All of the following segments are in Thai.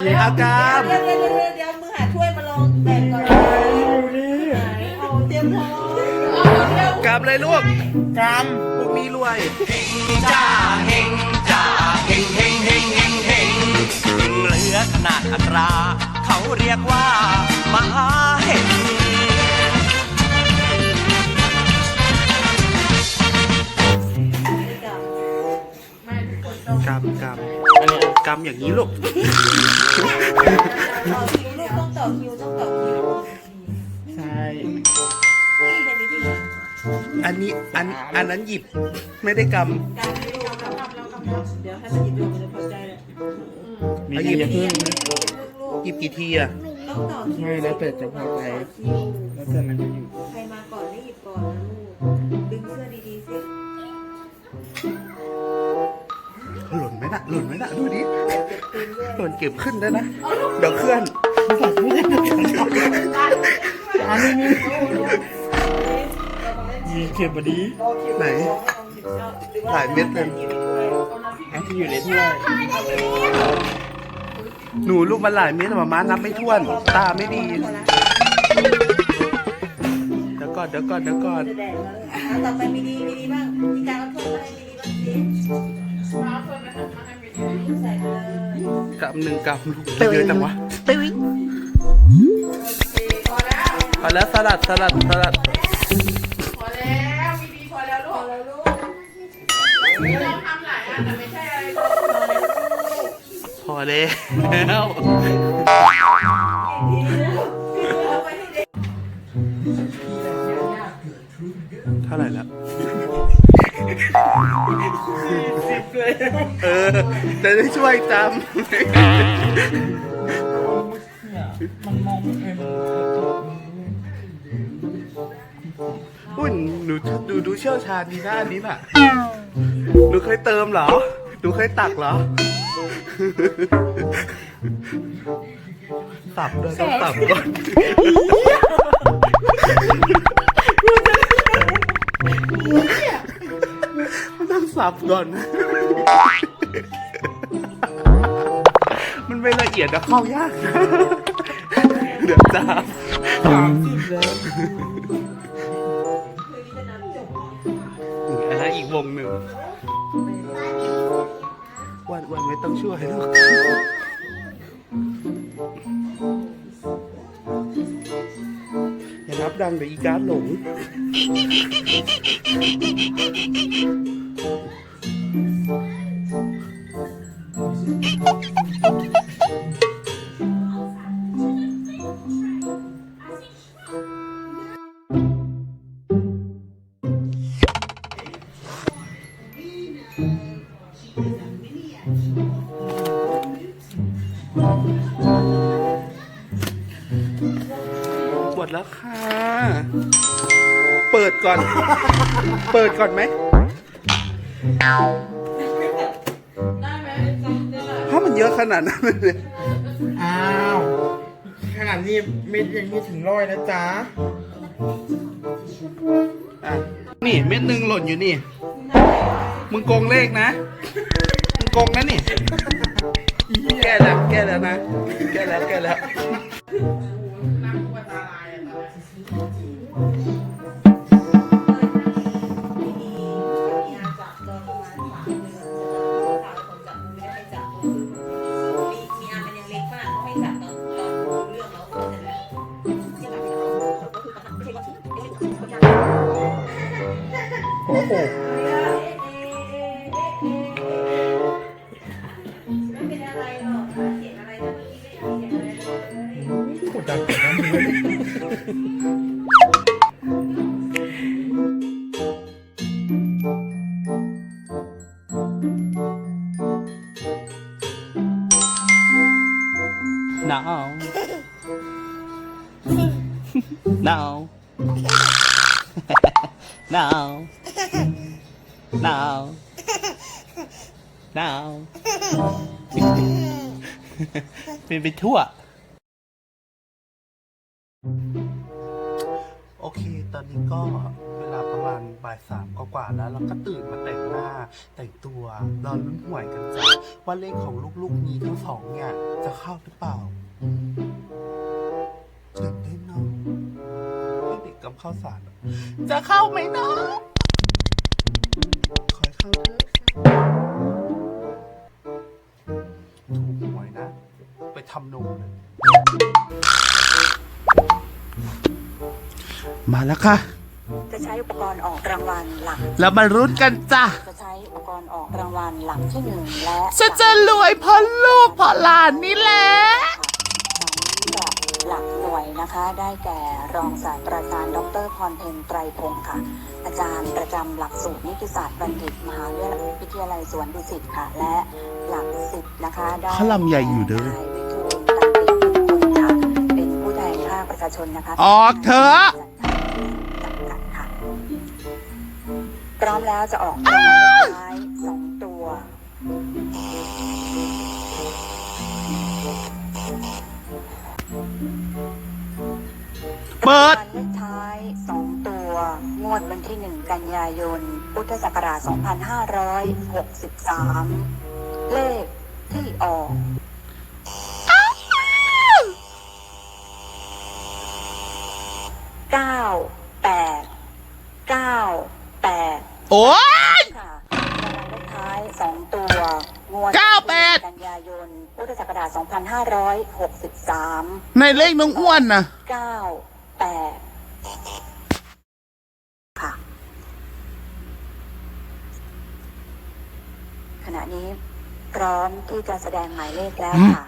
อาการเดี๋ยวเดี๋ยวเดี๋ยวเดี๋ยวมือหาถ้วยมาลองแบ่งก่อนไหนเอาเตรียมพร้อมกำเลยลูกกำพวกนี้รวยจ้าเฮงจ้าเฮงเฮงเฮงเฮงเฮงเหลือขนาดอัตรา เขาเรียกว่ามหาเฮงกำกำ กำอย่างนี้ลูก ต่อคิวลูกต้องต่อคิวต้องต่อคิวใช่ นี่เดี๋ยวนี้พี่อันนี้อันอันนั้นหยิบไม่ได้กการคิวเราทำเราทำเดี๋ยวให้มันหยิบดูมันจะพอใจเลยมีดีอย่าเพิ่งำหยิบกี่ทีอะ ต้องต่อคิวไม่แล้วแต่จะพอใจคิวแล้วแต่มันจะอยู่ ใครมาก่อนได้หยิบก่อนนะ หล่นไหมน่ะหล่นไหมน่ะดูดิดึงด้วยหล่นเก็บขึ้นได้นะ เดี๋ยวเคลื่อนอันนี้มีมีเก็บมาดีไหนหลายเม็ดเลยอันที่อยู่ในถ้วยหนูลูกมันหลายเม็ดแต่มาม้านับไม่ถ้วน ตาไม่ดีเดี๋ยวก่อนเดี๋ยวก่อนเดี๋ยวก่อนจะแดงแล้วอะต่อไปมีดีมีดีบ้างมีการรับโทษอะไรมีดีบ้างสิ ใส่ไปเลยกำหนึ่งกำลูกเยอะจังวะพอแล้วสลัดสลัดสลัดพอแล้วมีดีพอแล้วลูกไม่ต้องทำหลายอันแต่ไม่ใช่อะไรลูกพอแล้วเอาไปให้เด็กเท่าไหร่แล้วสิบเลยเออ จะได้ช่วยจมันมองไม่เห็นำอุ้ยหนูดูดูเชี่ยวชาญดีหน้านี้น่ะ หนูเคยเติมเหรอ หนูเคยตักเหรอ สับด้วยต้องสับก่อนต้องสับก่อน มันไม่ละเอียดนะเข้ายากนะเดี๋ยวจ้าสามสิบแล้วอันนั้นอีกวงหนึ่งวันวันไม่ต้องช่วยหรอกอย่านับดังเดี๋ยวอีการ์ดหลง ก่อน เปิดก่อนไหมได้ไหมจำได้ไหมถ้ามันเยอะขนาดนั้นเลยอ้าวขนาดนี้เม็ดยังไม่ถึงร้อยนะจ๊ะอะนี่เม็ดหนึ่งหล่นอยู่นี่ มึงโกงเลขนะ มึงโกงนะนี่ แก้แล้วแก้แล้วนะ แก้แล้วแก้แล้ว หนาวหนาวหนาวหนาวหนาวเป็นไปทั่ว โอเค ตอนนี้ก็ บ่ายสามกว่าๆแล้วเราก็ตื่นมาแต่งหน้า แต่งตัวรอลุ้นหวยกันจ้ะว่าเลขของลูกๆนี้ทั้งสองเนี่ยจะเข้าหรือเปล่าตื่นเต้นเนาะให้เด็กกำข้าวสารจะเข้าไหมเนาะขอให้เข้าเถอะถูกหวยนะ ไปทำนมเลยมาแล้วค่ะ จะใช้อุปกรณ์ออกรางวัลหลัก แล้วมารุ้นกันจ้ะ จะใช้อุปกรณ์ออกรางวัลหลักที่หนึ่งและฉันจะรวยเพราะลูกเพราะหลานนี่แหละสำหรับหลักหน่วยนะคะ ได้แก่รองศาสตราจารย์ดรพรเพ็ญไตรพงศ์ค่ะ อาจารย์ประจำหลักสูตรนิติศาสตร์บัณฑิตมหาวิทยาลัยสวนดุสิตค่ะ และหลักสิบนะคะ ได้เขาลำใหญ่อยู่เด้อ นายวิทูลตันติคุณค่ะเป็นผู้แทนภาคประชาชนนะคะ ออกเถอะ มแล้วจะออกเลขท้ายสองตัว เปิดเลขท้ายสองตัว งวดวันที่หนึ่งกันยายน พุทธศักราช 2563 เลขที่ออกเก้9 โอ้ยค่ะรางวัลเลขท้ายสองตัวงวดเก้าแปด กันยายน พุทธศักราช2563 ในเลขน้องอ้วนนะเก้าแปดค่ะ ขณะนี้พร้อมที่จะแสดงหมายเลขแล้วค่ะ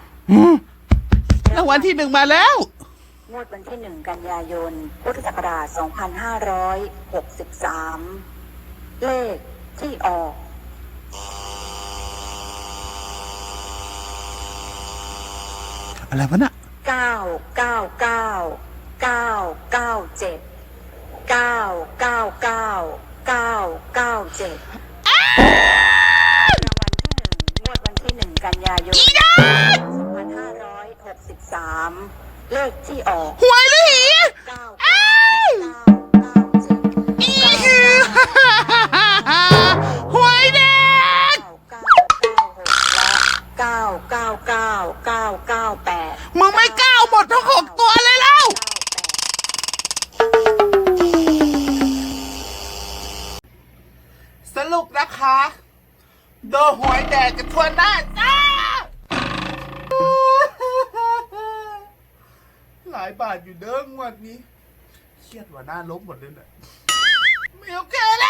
รางวัลที่หนึ่งมาแล้ว งวดวันที่หนึ่งกันยายน พุทธศักราช 2563 เลขที่ออก อะไรวะน่ะเก้าเก้าเก้าเก้าเก้าเจ็ดเก้าเก้าเก้าเก้าเก้าเจ็ดรางวัลที่หนึ่งงวดวันที่หนึ่งกันยายนสองพันห้าร้อยหกสิบสามเลขที่ออกหวยหรือหีเก้า รุปนะคะ โดนหวยแดกกันทั่วหน้าจ้าหลายบาทอยู่เด้งวันนี้ เครียดว่าหน้าลบหมดเลยน่ะไม่โอเคแล้ว